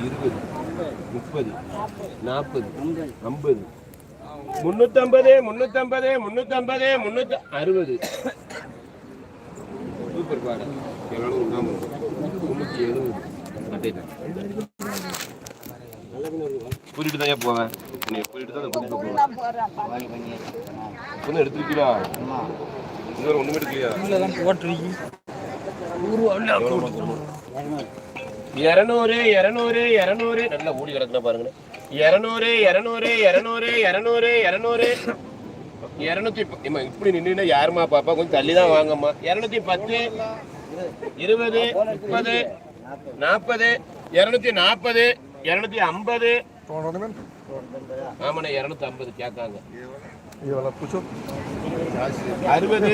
இருபது முப்பது நாற்பது ஐம்பது. முன்னூத்தம்பது முன்னூத்தம்பது முன்னூத்தம்பது முன்னூத்தி அறுபது. சூப்பர் பாரு எவ்வளவு முன்னூத்தி எழுபது. கூட்டிட்டு தான் போவேன் நீ கூட்டிட்டு தான் கூட்டிட்டு போவேன் ஒன்றும் எடுத்துருக்கீங்களா இன்னொரு ஒண்ணுமே எடுக்கலையா? இரநூறு இரநூறு இரநூறு. நல்லா ஓடி கிடக்குனா பாருங்க இரநூறு இரநூறு இரநூறு இரநூறு இரநூறு. இரநூத்தி இப்படி நின்று யாருமா பாப்பா? கொஞ்சம் தள்ளி தான் வாங்கம்மா. இரநூத்தி பத்து இருபது முப்பது நாற்பது இரநூத்தி நாற்பது இரநூத்தி ஐம்பது. ஆமாண்ணா இரநூத்தி ஐம்பது கேட்காங்க. அறுபது.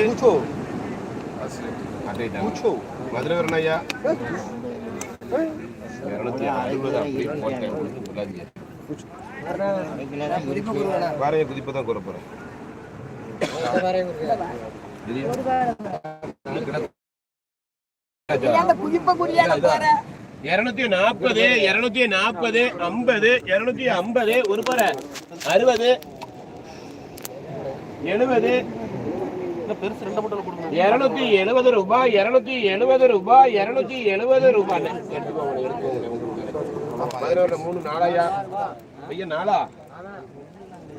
மதுரை வரணும் ஐயா. இரநூத்தி அறுபது அப்படி போட்டேன் சொல்லாதீங்க வாரைய குதிப்பு தான் கூற போறேன் இருநூத்தி நாற்பது இருநூத்தி நாற்பது ஐம்பது இருநூத்தி ஐம்பது ஒரு பர அறுபது எழுபது பெருசு ரெண்டு மட்டும் கொடுங்க இருநூத்தி எழுபது ரூபாய் இருநூத்தி எழுபது ரூபாய் இருநூத்தி எழுபது ரூபாய். பதினோரு மூணு நாளாயா ஐயா நாளா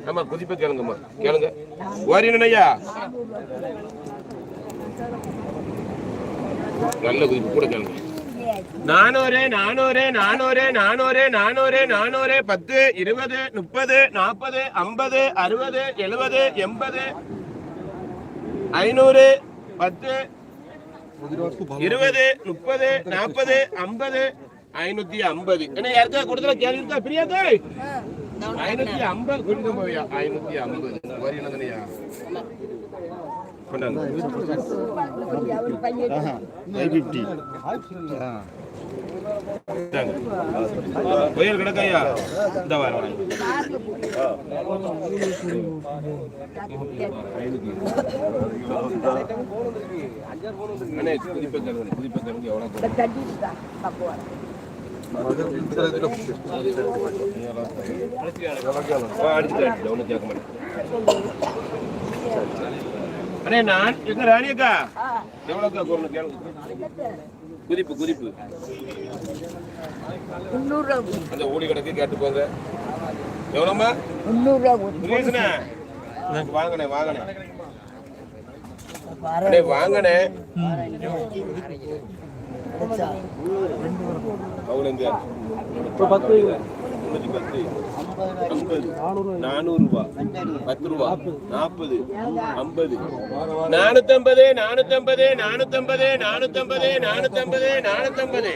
ஆமா குதிப்பை கேளுங்கம்மா. கேளுங்க. ஓரியன் ஐயா நல்ல குதிப்பு. கூட கேளுங்க. நானூறு நானூறு நானூறு நானூறு நானூறு நானூறு பத்து இருபது முப்பது நாற்பது ஐம்பது அறுபது எழுபது எண்பது ஐநூறு பத்து இருபது முப்பது நாற்பது ஐம்பது ஐநூத்தி ஐம்பது. என்ன யாருக்கா கொடுத்துல கேள்வி இருக்கா? பிரியாதா ஐநூத்தி ஐம்பது கொடுக்க ஐநூத்தி ஐம்பது. வரி என்னதுனையா கொண்டாங்க ஃபைவ் ஃபிஃப்டி. புயல் கிடக்கையா? இந்த வாரம் அடிச்சுட்டு ஒன்றும் கேட்க மாட்டேன் அண்ணே நான் எங்க ராணியக்கா எவ்வளோக்கா போடணும் கேளுங்க. குதிப்பு குதிப்பு. அந்த ஓடி கிடக்கு கேட்டு போங்க. எவ்வளோம்மா முருகேசனே வாங்கண்ணே வாங்கண்ணே. அண்ணே வாங்கண்ணே. அவ்வளோ எங்க பத்து ஐம்பது பத்து ஐம்பது நானூறு ரூபா பத்து ரூபா நாற்பது ஐம்பது நானூத்தம்பது நானூத்தம்பது நானூத்தம்பது நானூத்தம்பது நானூத்தம்பது நானூத்தம்பது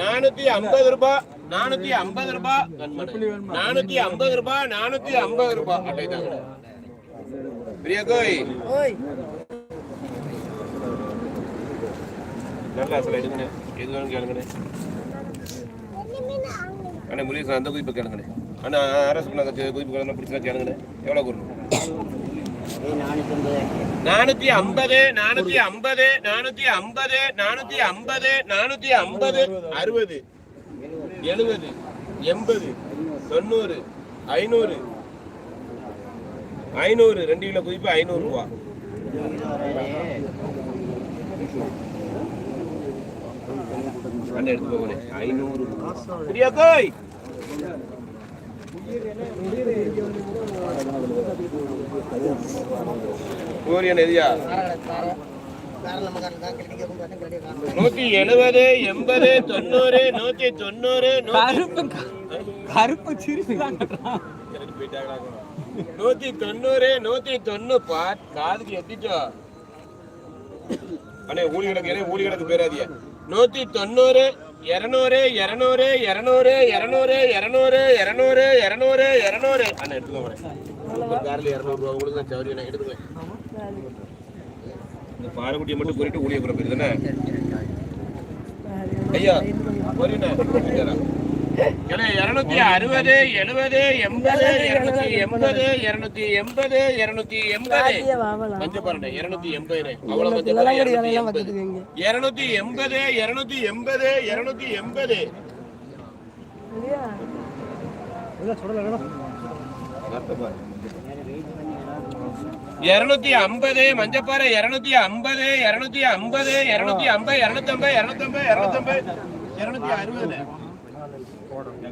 நானூத்தி ஐம்பது ரூபாய் நானூத்தி ஐம்பது ரூபாய் நானூத்தி ஐம்பது ரூபாய் நானூத்தி ஐம்பது ரூபாய் அட்டை பிரியா கோய் நல்லா சில எடுங்கண்ணே எது வேணும் கேளுங்கண்ணே. அண்ணே முருகேசன் அந்த குதிப்பு கேளுங்கண்ணே. அண்ணா அரசு பண்ணாங்க குதிப்பு கேளுங்க பிடிச்சா கேளுங்கண்ணே எவ்வளோ கொடுக்கணும் நானூத்தி ஐம்பது நானூத்தி ஐம்பது நானூத்தி ஐம்பது நானூத்தி ஐம்பது நானூத்தி ஐம்பது அறுபது எழுபது எண்பது தொண்ணூறு ஐநூறு ஐநூறு ரெண்டு கிலோ குதிப்பு ஐநூறு ரூபா. அண்ணன் எடுத்து போகணும் ஐநூறு நூத்தி எழுபது எண்பது தொண்ணூறு நூத்தி தொண்ணூறு கருப்பு சிரிப்பு நூத்தி தொண்ணூறு நூத்தி தொண்ணூறு தொண்ணூப்பா காதுக்கு எத்திச்சோ அண்ணே ஊழிகளுக்கு ஊழிகளுக்கு பேராதிய. நூத்தி தொண்ணூறு இரநூறு இரநூறு இரநூறு இரநூறு இரநூறு இரநூறு இரநூறு இரநூறு. அண்ணா எடுத்துக்கோங்க சூப்பர் காரில் இரநூறுவா உங்களுக்கு தான் சௌரியம் நான் எடுத்துக்குவேன். இந்த பாரக்குட்டியை மட்டும் கூறிட்டு ஊழிய குறை தானே ஐயா ஒரு இருநூத்தி அறுபது எழுபது எண்பது இருநூத்தி எண்பது இருநூத்தி எண்பது இருநூத்தி எண்பது. மஞ்ச பாருங்க இருநூத்தி எண்பது. அவ்வளவு இருநூத்தி எண்பது. இருநூத்தி எண்பது இருநூத்தி எண்பது இருநூத்தி ஐம்பது மஞ்சப்பாறை இருநூத்தி ஐம்பது இருநூத்தி ஐம்பது இருநூத்தி ஐம்பது இருநூத்தி ஐம்பது இருநூத்தி ஐம்பது இருநூத்தி ஐம்பது இருநூத்தி அறுபது.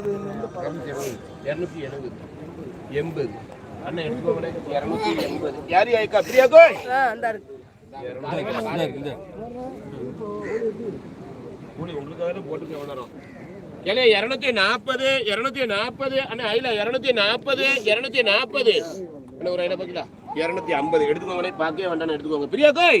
அறுபது இருநூத்தி எழுபது. எண்பது. அண்ணா எடுத்துக்கோங்க இருநூத்தி எண்பது. யாரு ஐக்கா பிரியா கோய் கூலி உங்களுக்காக போட்டு எவ்வளோ ஏலே இரநூத்தி நாற்பது இரநூத்தி நாற்பது அண்ணா ஐல இரநூத்தி நாற்பது இரநூத்தி நாற்பது அண்ணா ஒரு ஐநா பக்கலா இரநூத்தி ஐம்பது. எடுத்துக்கோங்களே பார்க்கவே வேண்டாம் எடுத்துக்கோங்க. பிரியா கோய்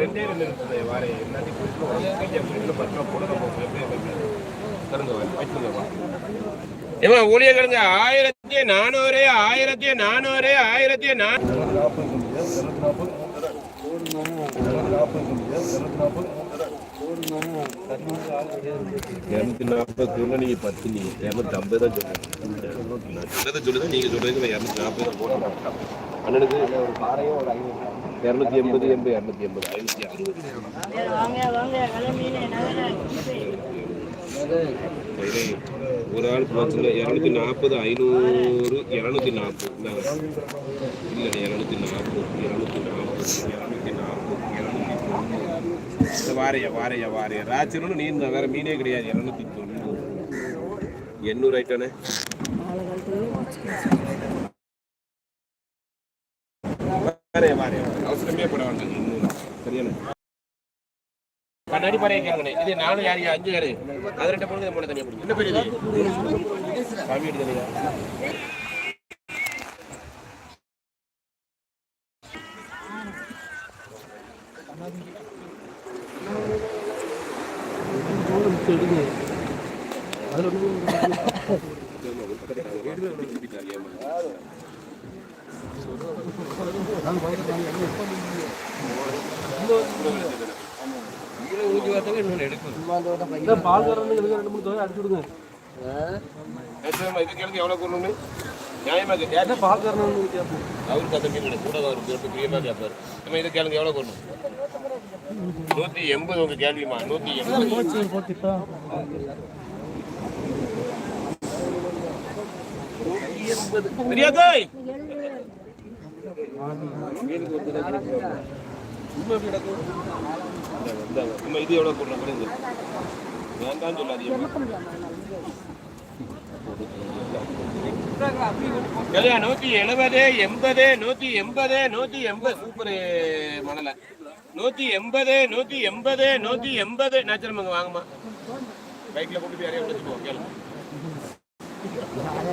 ரெண்டே ரெண்டு இருக்குது வாரே. எல்லாத்தையும் குறித்து பத்து போடுங்க ஏமா ஊழிய கிழங்க ஆயிரத்தி நானூறு ஆயிரத்தி நானூறு ஆயிரத்தி இரநூத்தி நாற்பது நீங்க பத்து நீங்க இரநூத்தி ஐம்பது தான் சொல்லுங்க. சொன்னதை சொல்லுதான் நீங்க சொல்றதுக்கு இரநூத்தி நாற்பது தான் போடுறேன் அண்ணனுக்கு இரநூத்தி எண்பது எண்பது இரநூத்தி எண்பது ஐநூத்தி அறுபது ஒரு ஆள் இரநூத்தி நாற்பது ஐநூறு இரநூத்தி நாற்பது இல்லை இரநூத்தி நாற்பது இரநூத்தி நாற்பது இரநூத்தி நாற்பது இரநூத்தி தொண்ணூறு வாரையா வாரையா வாரையா. ராச்சனும் நீ இருந்தா வேற மீனே கிடையாது இரநூத்தி தொண்ணூறு. எண்ணூறு ஐட்டானே வாரையா வாரையா அவசரமே பட வேண்டாம் எண்ணூறு சரியானே கண்ணாடி பாறையை கேட்கணும். இது நாலு யாரு அஞ்சு யாரு அது ரெண்டு பொண்ணு மூணு தனியா பிடிக்கும் என்ன பேர் இது? சாமி வீடு இந்த பால் கரண்களுக்கு ரெண்டு மூணு தொகை அடிச்சு விடுங்க. இதுக்கு எவ்வளோ கொடுக்கணும் நியாயமாக கேட்டு பால் கரணும் கேட்போம் அவரு கத்திரிக்கை கூட அவர் பிரியமாக கேட்பார் இது எவ்வளோ சொல்லாதீங்க கல்யா நூத்தி எழுபது எண்பது நூத்தி எண்பது நூத்தி எண்பது. சூப்பர் மணல நூத்தி எண்பது நூத்தி எண்பது நூத்தி எண்பது. நேச்சரமங்க வாங்கம்மா. பைக்ல கொண்டு போய் யாரையும் விடுச்சுக்கோ கேளுங்க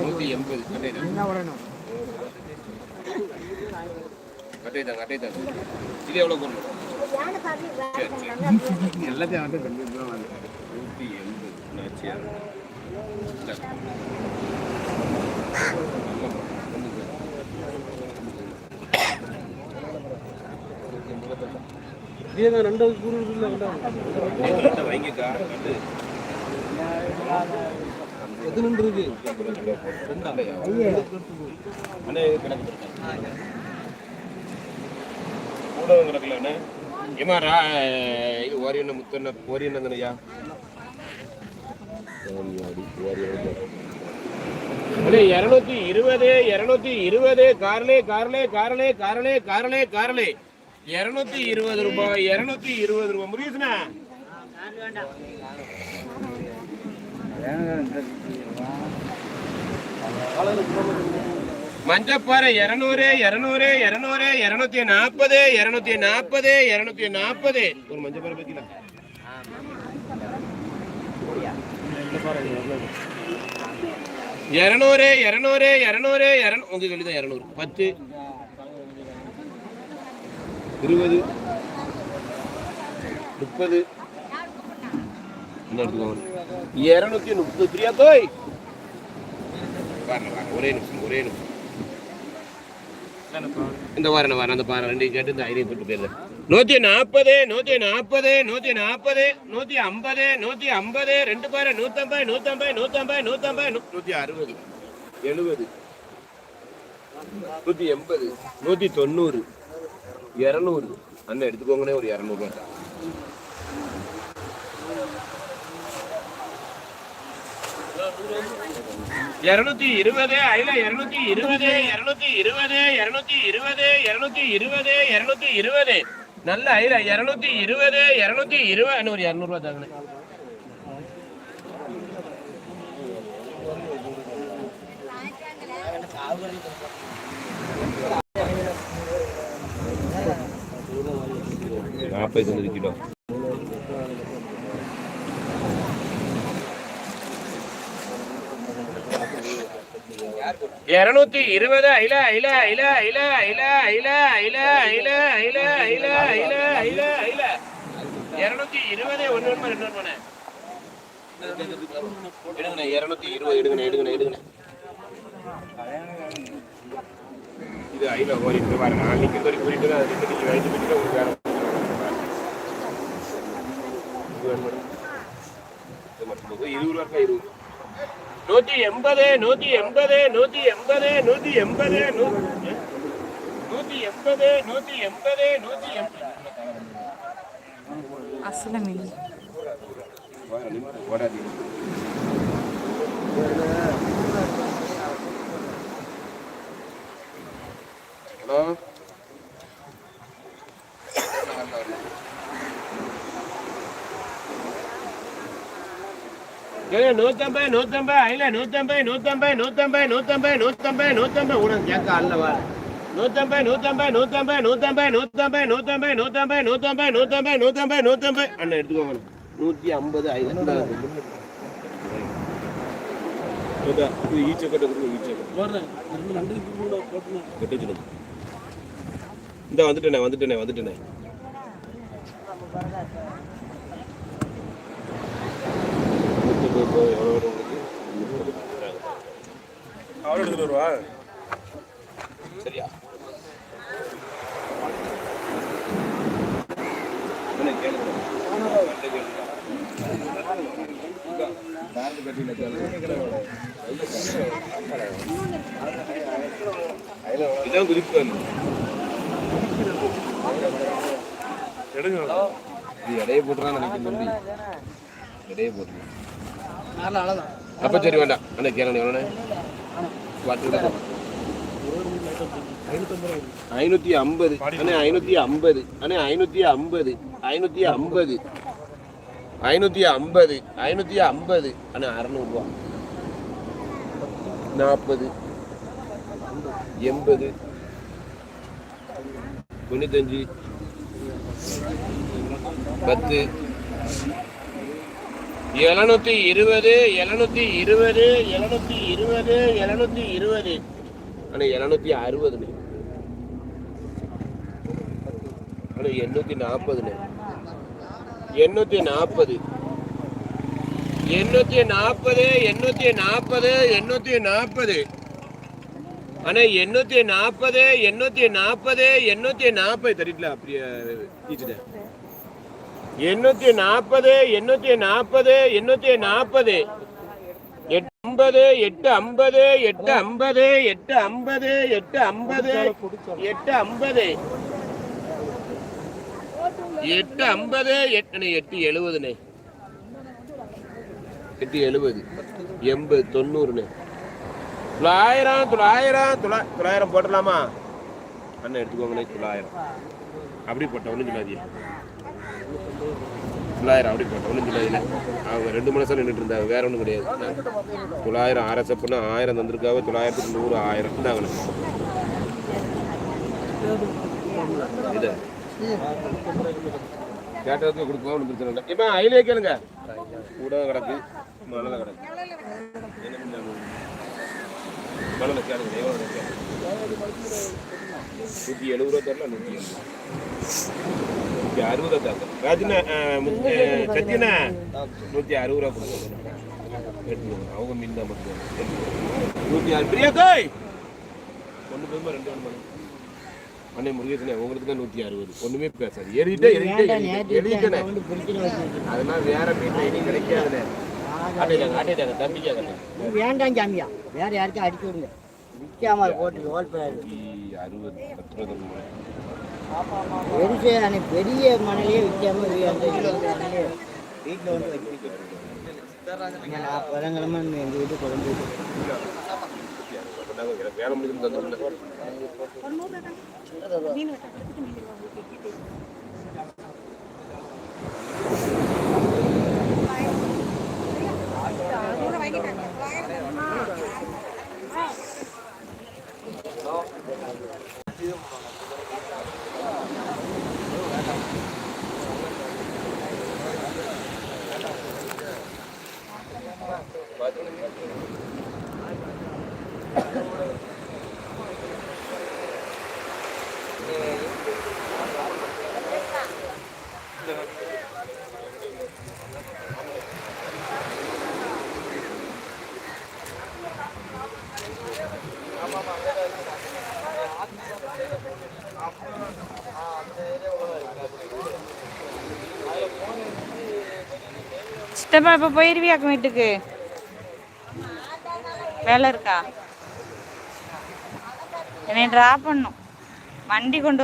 நூத்தி எண்பது கட்டை கட்டை தாங்க கட்டை தாங்க இது எவ்வளவு கொண்டு எல்லாத்தையும் வந்து கண்டிப்பாக வந்து நூற்றி எண்பது. உணர்ச்சியாக இதேதான் ரெண்டாவது குரு வைங்கக்கா. பதினெண்டு இருக்கு ரெண்டா கணக்கு அண்ணே ஏமா ரா இது ஓரியண்ண முத்தண்ண ஓரியண்ண தானையா இருநூத்தி இருபது இருநூத்தி இருபது கார்லே கார்லே கார்லே கார்லே கார்லே கார்லே இருநூத்தி இருபது ரூபாய் இருநூத்தி இருபது ரூபாய் முருகேசனா மஞ்சப்பாறை இருநூறு இருநூறு இருநூறு இருநூத்தி நாற்பது இருநூத்தி நாற்பது இருநூத்தி நாற்பது. ஒரு மஞ்சப்பாறை பத்திலாம் இருநூறு இருநூறு இருநூறு இரநூ உங்க சொல்லிதான் இருநூறு. பத்து. இருபது. முப்பது. இருநூத்தி முப்பது. பிரியா தோய் ஒரே நிமிஷம் ஒரே நிமிஷம். இந்த வாரம் இந்த வாரம் அந்த பாறை ரெண்டையும் கேட்டு இந்த ஐதையும் போட்டு போயிருந்தேன் நூற்றி நாற்பது நூத்தி நாற்பது நூத்தி நாற்பது நூத்தி ஐம்பது நூத்தி ஐம்பது ரெண்டு பாரு நூற்றம்பது நூற்றம்பது நூற்றம்பது நூற்றம்பது நூத்தி அறுபது எழுபது நூத்தி எண்பது நூத்தி தொண்ணூறு இரநூறு. அண்ணன் எடுத்துக்கோங்கன்னே ஒரு இரநூறுவா இருநூத்தி இருபது ஐல இருநூத்தி இருபது இருநூத்தி இருபது இருநூத்தி இருபது இருநூத்தி இருபது இருநூத்தி இருபது நல்ல ஐல இருநூத்தி இருபது இருநூத்தி இருபது ஒரு இரநூறுவா தாங்கண்ணே நாற்பது கிலோ இருநூத்தி இருபது ஐல ஐல ஐல ஐல ஐல ஐல ஐல ஐல ஐல ஐல ஐல ஐல ஐல இருநூத்தி இருபது ஒண்ணு ஒண்ணு ரெண்டு ஒண்ணு எடுங்கண்ணே இருநூத்தி இருபது எடுங்கண்ணே எடுங்கண்ணே எடுங்கண்ணே இது ஐல ஓடிட்டு பாருங்க நான் நிக்கிறது வரைக்கும் கூட்டிட்டு அது ரெண்டு நீங்க வயிற்று பிடிச்சிட்டு உங்களுக்கு வேற இது மட்டும். இருபது ரூபா இருபது நூத்தி எண்பது நூத்தி எண்பது நூத்தி எண்பது நூத்தி எண்பது நூத்தி எண்பது நூத்தி எண்பது நூத்தி ஹலோ. நூத்தம்பது நூத்தம்பது ஐல நூத்தம்பது நூத்தம்பது நூத்தம்பது நூத்தம்பது நூத்தம்பது நூத்தம்பது உனக்கு கேட்க அல்ல வா நூத்தம்பது நூத்தம்பது நூத்தம்பது நூத்தம்பது நூத்தம்பது நூத்தம்பது நூத்தம்பது நூத்தம்பது நூத்தம்பது நூத்தம்பது நூத்தம்பது அண்ணன் எடுத்துக்கோங்க நூத்தி ஐம்பது ஐல கட்டி. இந்த வந்துட்டேனே வந்துட்டேனே வந்துட்டேனே எவ்வளோ எவ்வளோ வரும் அவரே எடுத்துகிட்டு வருவா? சரியா. இதான் குறிப்பு எடுங்க. இடையே போட்டுறான்னு நினைக்கிறேன் எடையை போட்டுருங்க அப்ப சரி வேண்டாம். அண்ணா கேளுங்க எவ்வளோண்ணே ஐநூத்தி ஐம்பது. அண்ணே ஐநூத்தி ஐம்பது. அண்ணே ஐநூத்தி ஐம்பது. ஐநூத்தி ஐம்பது. ஐநூத்தி ஐம்பது. ஐநூத்தி ஐம்பது. அண்ணே அறநூறுபா நாற்பது. எண்பது. தொண்ணூத்தஞ்சு. பத்து. எழுநூத்தி இருபது எழுநூத்தி இருபது எழுநூத்தி இருபது எழுநூத்தி இருபது. ஆனா எழுநூத்தி அறுபதுண்ணே. அண்ணா எண்ணூத்தி நாற்பதுண்ணே எண்ணூத்தி நாற்பது எண்ணூத்தி நாற்பது எண்ணூத்தி நாற்பது எண்ணூத்தி நாற்பது ஆனா எண்ணூத்தி நாற்பது எண்ணூத்தி நாற்பது எண்ணூத்தி நாற்பது தெரியல அப்படியே டீச்சர் எண்ணூத்தி நாற்பது எண்ணூத்தி நாற்பது எண்ணூத்தி நாற்பது எட்டு ஐம்பது எட்டு ஐம்பது எட்டு ஐம்பது எட்டு ஐம்பது எட்டு ஐம்பது எட்டு ஐம்பது. எட்டு ஐம்பது எட்டு எட்டு எழுபதுண்ணே எட்டு எழுபது எண்பது தொண்ணூறுண்ணே தொள்ளாயிரம் தொள்ளாயிரம் தொள்ளா தொள்ளாயிரம் போட்டலாமா அண்ணன் எடுத்துக்கோங்கண்ணே தொள்ளாயிரம். அப்படி போட்ட ஒன்றும் சொல்லாதீங்க. தொள்ளாயிரம் அப்படி போட்டோம் ஒன்றும் சொல்லாதீங்க அவங்க ரெண்டு மனசாக நின்றுட்டு இருந்தாங்க. வேற ஒன்றும் கிடையாது. தொள்ளாயிரம் ஆர்எஸ்எஃப்னா ஆயிரம் தந்திருக்காங்க. தொள்ளாயிரத்துக்கு நூறு ஆயிரம் இந்தாங்கண்ணே இது. கேட்டதுக்கு கொடுக்கலாம் ஒன்றும் பிரச்சனை இல்லை. இப்போ ஐலே கேளுங்க. கூட கிடக்கு. மணல கிடக்கு. மணல கேளுங்க. எவ்வளோ கேளுங்க நூற்றி எழுபது ரூபா தரல நூற்றி நூற்றி அறுபது தரல ராஜினா சத்தியனா நூற்றி அறுபது ரூபா கொடுங்க. அவங்க மீன் தான் மட்டும் நூற்றி அறுபது. பிரியா கோய் ஒன்று போதுமா? ரெண்டு ஒன்று அண்ணே முருகேசனே உங்களுக்கு தான் நூற்றி அறுபது. ஒன்றுமே பேசாது எழுதிட்டே எழுதிட்டே எழுதிட்டேனே அதெல்லாம் வேற மீன் இனி கிடைக்காதுண்ணே ஆட்டிட்டாங்க வேண்டாம் வேற யாருக்கும் அடிச்சு விடுங்க. விற்காம போட்டு ஹோல் பண்ணாரு அறுபது பெருசு பெரிய மணலையே விற்காம வீட்டில் வந்து நான் எங்கள் வீட்டு குழம்பு முடிஞ்சு சித்தப்பா இப்போ போயிருவியாக்கும் வீட்டுக்கு? வேலை இருக்கா? என்னை ட்ராப் பண்ணும் வண்டி கொண்டு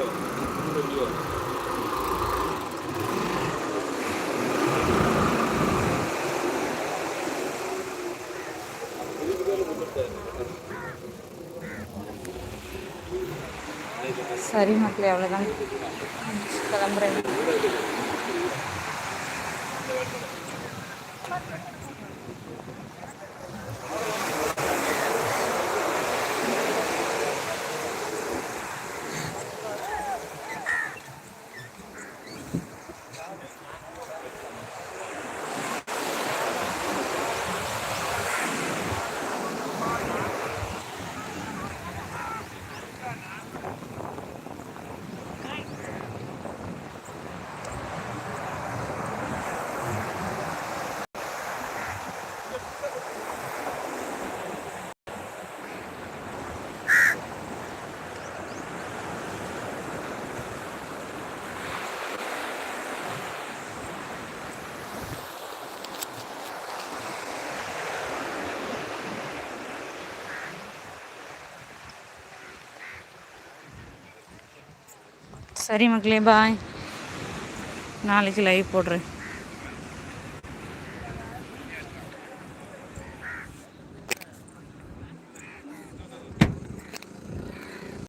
சரி மக்களே அவ்வளோதான் கிளம்புறேன். சரி மக்களே பாய் நாளைக்கு லைவ் போடுறேன்.